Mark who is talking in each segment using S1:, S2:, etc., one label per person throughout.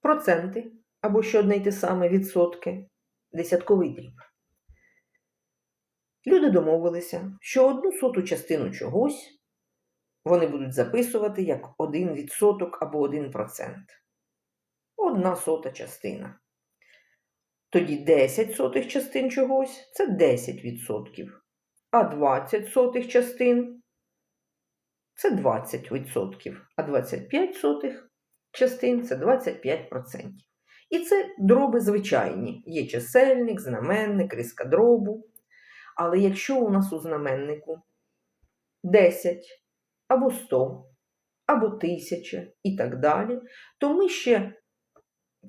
S1: Проценти або що одне й те саме відсотки, десятковий дріб. Люди домовилися, що одну соту частину чогось вони будуть записувати як 1% або 1%. Одна сота частина. Тоді 10 сотих частин чогось це 10%. А 20 сотих частин це 20%. А 25 сотих частин це 25%. І це дроби звичайні. Є чисельник, знаменник, риска дробу. Але якщо у нас у знаменнику 10 або 100, або 1000 і так далі, то ми ще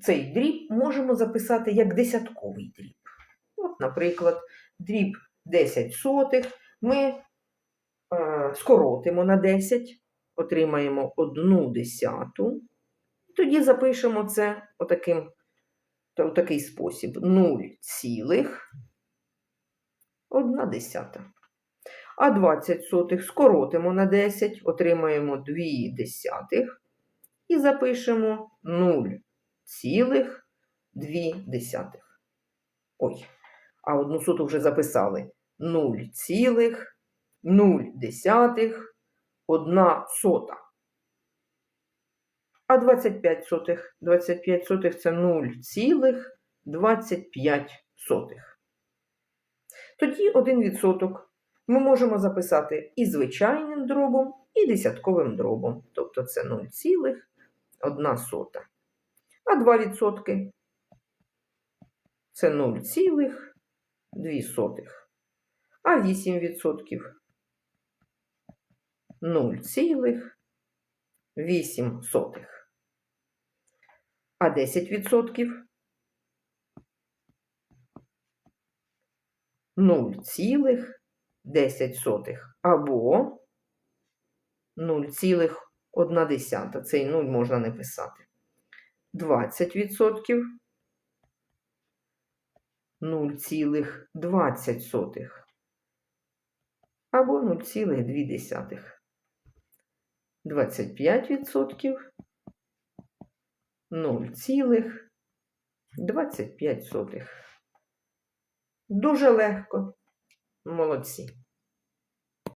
S1: цей дріб можемо записати як десятковий дріб. От, наприклад, дріб 10 сотих ми скоротимо на 10, отримаємо 1 десяту. Тоді запишемо це отаким, та- такий спосіб 0 цілих 1 десята. А 20 сотих скоротимо на 10, отримаємо 2 десятих і запишемо 0 цілих 2 десятих. Ой, а одну соту вже записали 0 цілих 0 десятих 1 сота. А 25 сотих, 25 сотих це 0 цілих 25 сотих. Тоді 1 відсоток ми можемо записати і звичайним дробом, і десятковим дробом. Тобто це 0,1 сота. А 2 відсотки це 0,2 сотих. А 8 відсотків 0,8 сотих. А 10 відсотків 0,10 або 0,1. Цей 0 можна не писати. 20% 0,20 або 0,2. 25% 0,25. Дуже легко. Молодці.